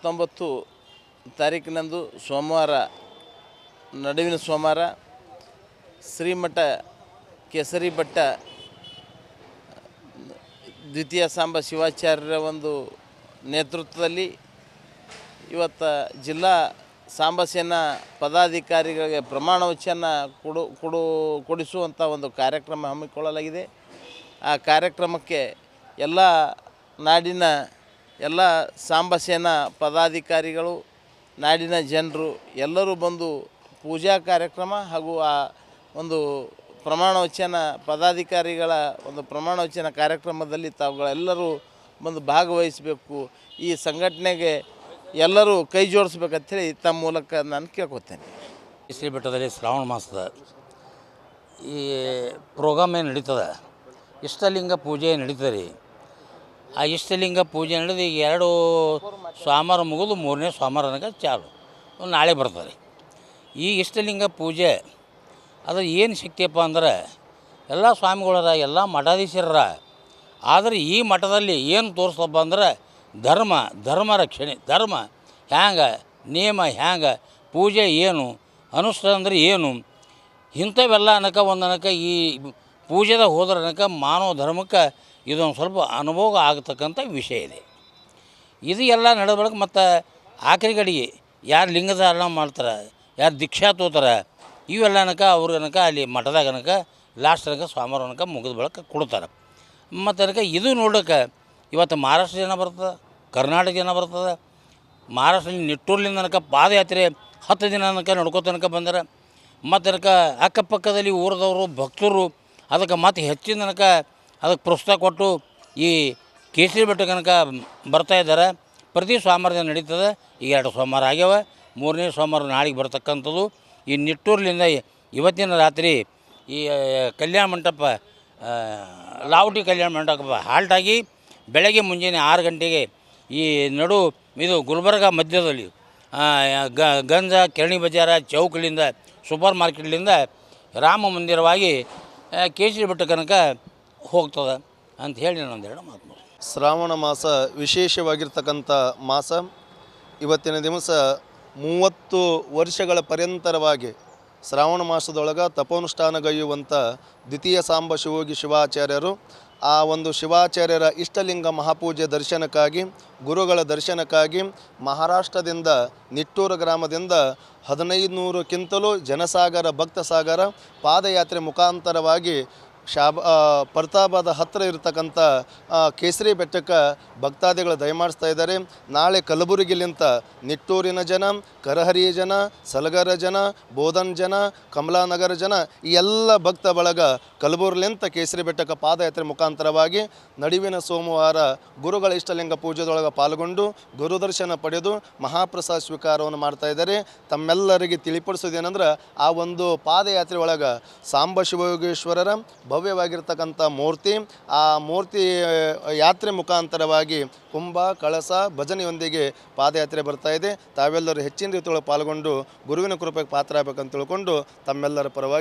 ಹತ್ತೊಂಬತ್ತು ತಾರೀಕಿನಂದು ಸೋಮವಾರ, ನಡುವಿನ ಸೋಮವಾರ ಶ್ರೀಮಠ ಕೇಸರಿ ಭಟ್ಟ, ದ್ವಿತೀಯ ಸಾಂಬ ಶಿವಾಚಾರ್ಯರ ಒಂದು ನೇತೃತ್ವದಲ್ಲಿ ಇವತ್ತು ಜಿಲ್ಲಾ ಸಾಂಬ ಸೇನಾ ಪದಾಧಿಕಾರಿಗಳಿಗೆ ಪ್ರಮಾಣ ವಚನ ಕೊಡು ಕೊಡು ಕೊಡಿಸುವಂಥ ಒಂದು ಕಾರ್ಯಕ್ರಮ ಹಮ್ಮಿಕೊಳ್ಳಲಾಗಿದೆ. ಆ ಕಾರ್ಯಕ್ರಮಕ್ಕೆ ಎಲ್ಲ ನಾಡಿನ ಎಲ್ಲ ಸಾಂಬಸೇನಾ ಪದಾಧಿಕಾರಿಗಳು, ನಾಡಿನ ಜನರು ಎಲ್ಲರೂ ಬಂದು ಪೂಜಾ ಕಾರ್ಯಕ್ರಮ ಹಾಗೂ ಆ ಒಂದು ಪ್ರಮಾಣವಚನ, ಪದಾಧಿಕಾರಿಗಳ ಒಂದು ಪ್ರಮಾಣವಚನ ಕಾರ್ಯಕ್ರಮದಲ್ಲಿ ತಾವುಗಳೆಲ್ಲರೂ ಬಂದು ಭಾಗವಹಿಸಬೇಕು. ಈ ಸಂಘಟನೆಗೆ ಎಲ್ಲರೂ ಕೈ ಜೋಡಿಸ್ಬೇಕಂತೇಳಿ ತಮ್ಮ ಮೂಲಕ ನಾನು ಕೇಳ್ಕೊತೇನೆ. ಶ್ರೀ ಬೆಟ್ಟದಲ್ಲಿ ಶ್ರಾವಣ ಮಾಸದ ಈ ಪ್ರೋಗ್ರಾಮ್ ಏನು ನಡೀತದೆ? ಇಷ್ಟಲಿಂಗ ಪೂಜೆ ನಡೀತದೆ? ರೀ ಆ ಇಷ್ಟಲಿಂಗ ಪೂಜೆ ನಡೆದು ಈಗ ಎರಡು ಸೋಮವಾರ ಮುಗಿದು ಮೂರನೇ ಸೋಮವಾರ ಚಾಲು. ನಾಳೆ ಬರ್ತದೆ. ಈ ಇಷ್ಟಲಿಂಗ ಪೂಜೆ ಅದು ಏನು ಶಕ್ತಿಯಪ್ಪ ಅಂದ್ರೆ ಎಲ್ಲ ಸ್ವಾಮಿಗಳರ ಎಲ್ಲ ಮಠಾಧೀಶರ ಆದರೆ ಈ ಮಠದಲ್ಲಿ ಏನು ತೋರಿಸಪ್ಪ ಅಂದ್ರೆ ಧರ್ಮ ಧರ್ಮ ರಕ್ಷಣೆ, ಧರ್ಮ ಹ್ಯಾಂಗ, ನಿಯಮ ಹ್ಯಾಂಗ, ಪೂಜೆ ಏನು, ಅನುಷ್ಠಾನ ಅಂದ್ರೆ ಏನು, ಇಂಥವೆಲ್ಲ ಅನಕ ಒಂದು ಈ ಪೂಜೆದಾಗ ಹೋದ್ರ ಅನಕ ಮಾನವ ಧರ್ಮಕ್ಕೆ ಇದೊಂದು ಸ್ವಲ್ಪ ಅನುಭವ ಆಗತಕ್ಕಂಥ ವಿಷಯ ಇದೆ. ಇದು ಎಲ್ಲ ನಡೆದ ಬಳಿಕ ಮತ್ತು ಆಖರಿ ಕಡೆಗೆ ಯಾರು ಲಿಂಗಧಾರಣ ಮಾಡ್ತಾರೆ, ಯಾರು ದೀಕ್ಷಾ ತೋತಾರೆ ಇವೆಲ್ಲನಕ ಅವ್ರ ಅನಕ ಅಲ್ಲಿ ಮಠದಾಗ ಅನಕ ಲಾಸ್ಟ್ ತನಕ ಅನಕ ಮುಗಿದ ಬಳಕ ಕೊಡ್ತಾರೆ. ಮತ್ತು ಅನಕ ಇದು ನೋಡೋಕೆ ಇವತ್ತು ಮಹಾರಾಷ್ಟ್ರ ಜನ ಬರ್ತದೆ, ಕರ್ನಾಟಕ ಜನ ಬರ್ತದೆ ಮಹಾರಾಷ್ಟ್ರ ನಿಟ್ಟೂರ್ಲಿಂದ ಅನಕ ಪಾದಯಾತ್ರೆ ಹತ್ತು ದಿನ ಅನಕ ನಡ್ಕೋ ತನಕ ಬಂದರೆ. ಮತ್ತು ಅಕ್ಕಪಕ್ಕದಲ್ಲಿ ಊರದವರು, ಭಕ್ತರು ಅದಕ್ಕೆ ಮತ್ತು ಹೆಚ್ಚಿನ ತನಕ ಅದಕ್ಕೆ ಪ್ರೋತ್ಸಾಹ ಕೊಟ್ಟು ಈ ಕೇಸರಿ ಬೆಟ್ಟ ಕನಕ ಬರ್ತಾ ಇದ್ದಾರೆ. ಪ್ರತಿ ಸೋಮವಾರ ನಡೀತದೆ. ಈಗ ಎರಡು ಸೋಮವಾರ ಆಗ್ಯಾವ. ಮೂರನೇ ಸೋಮವಾರ ನಾಳೆಗೆ ಬರ್ತಕ್ಕಂಥದ್ದು. ಈ ನಿಟ್ಟೂರ್ಲಿಂದ ಇವತ್ತಿನ ರಾತ್ರಿ ಈ ಕಲ್ಯಾಣ ಮಂಟಪ ಲಾವಟಿ ಕಲ್ಯಾಣ ಮಂಟಪ ಹಾಲ್ಟಾಗಿ ಬೆಳಗ್ಗೆ ಮುಂಜಾನೆ ಆರು ಗಂಟೆಗೆ ಈ ನಡು ಇದು ಗುಲ್ಬರ್ಗ ಮಧ್ಯದಲ್ಲಿ ಗಂಜ, ಕೆರಣಿ ಬಜಾರ ಚೌಕಲಿಂದ, ಸೂಪರ್ ಮಾರ್ಕೆಟ್ಲಿಂದ ರಾಮ ಮಂದಿರವಾಗಿ ಕೇಸರಿ ಬೆಟ್ಟ ತನಕ ಹೋಗ್ತದೆ ಅಂತ ಹೇಳಿ ನಾನು ಒಂದೆರಡು ಮಾತು. ಶ್ರಾವಣ ಮಾಸ ವಿಶೇಷವಾಗಿರ್ತಕ್ಕಂಥ ಮಾಸ ಇವತ್ತಿನ ದಿವಸ ಮೂವತ್ತು ವರ್ಷಗಳ ಪರ್ಯಂತರವಾಗಿ ಶ್ರಾವಣ ಮಾಸದೊಳಗೆ ತಪೋನುಷ್ಠಾನಗೈಯುವಂಥ ದ್ವಿತೀಯ ಸಾಂಬ ಶಿವೋಗಿ ಶಿವಾಚಾರ್ಯರು ಆ ಒಂದು ಶಿವಾಚಾರ್ಯರ ಇಷ್ಟಲಿಂಗ ಮಹಾಪೂಜೆ ದರ್ಶನಕ್ಕಾಗಿ, ಗುರುಗಳ ದರ್ಶನಕ್ಕಾಗಿ ಮಹಾರಾಷ್ಟ್ರದಿಂದ ನಿಟ್ಟೂರು ಗ್ರಾಮದಿಂದ ಹದಿನೈದು ನೂರಕ್ಕಿಂತಲೂ ಜನಸಾಗರ ಭಕ್ತ ಸಾಗರ ಪಾದಯಾತ್ರೆ ಮುಖಾಂತರವಾಗಿ ಶಾಬ ಪ್ರತಾಪದ ಹತ್ತಿರ ಇರತಕ್ಕಂಥ ಕೇಸರಿ ಬೆಟ್ಟಕ್ಕೆ ಭಕ್ತಾದಿಗಳು ದಯಮಾಡಿಸ್ತಾ ಇದ್ದಾರೆ. ನಾಳೆ ಕಲಬುರಗಿಲಿಂತ ನಿಟ್ಟೂರಿನ ಜನ, ಕರಹರಿಯ ಜನ, ಸಲಗರ ಜನ, ಬೋಧನ್ ಜನ, ಕಮಲಾನಗರ ಜನ, ಈ ಎಲ್ಲ ಭಕ್ತ ಬಳಗ ಕಲಬುರ್ಲಿಂತ ಕೇಸರಿ ಬೆಟ್ಟಕ್ಕೆ ಪಾದಯಾತ್ರೆ ಮುಖಾಂತರವಾಗಿ ನಡುವಿನ ಸೋಮವಾರ ಗುರುಗಳ ಇಷ್ಟಲಿಂಗ ಪೂಜೆದೊಳಗೆ ಪಾಲ್ಗೊಂಡು ಗುರುದರ್ಶನ ಪಡೆದು ಮಹಾಪ್ರಸಾದ ಸ್ವೀಕಾರವನ್ನು ಮಾಡ್ತಾ ಇದ್ದಾರೆ. ತಮ್ಮೆಲ್ಲರಿಗೆ ತಿಳಿಪಡಿಸೋದೇನೆಂದ್ರೆ ಆ ಒಂದು ಪಾದಯಾತ್ರೆ ಒಳಗೆ ಸಾಂಬ ಶಿವಯೋಗೇಶ್ವರರ ಭವ್ಯವಾಗಿರ್ತಕ್ಕಂಥ ಮೂರ್ತಿ, ಆ ಮೂರ್ತಿ ಯಾತ್ರೆ ಮುಖಾಂತರವಾಗಿ ಕುಂಭ, ಕಳಸ, ಭಜನೆಯೊಂದಿಗೆ ಪಾದಯಾತ್ರೆ ಬರ್ತಾ ಇದೆ. ತಾವೆಲ್ಲರೂ ಹೆಚ್ಚಿನ ರೀತಿಯೊಳಗೆ ಪಾಲ್ಗೊಂಡು ಗುರುವಿನ ಕೃಪೆಗೆ ಪಾತ್ರ ಆಗಬೇಕಂತ ತಿಳ್ಕೊಂಡು ತಮ್ಮೆಲ್ಲರ ಪರವಾಗಿ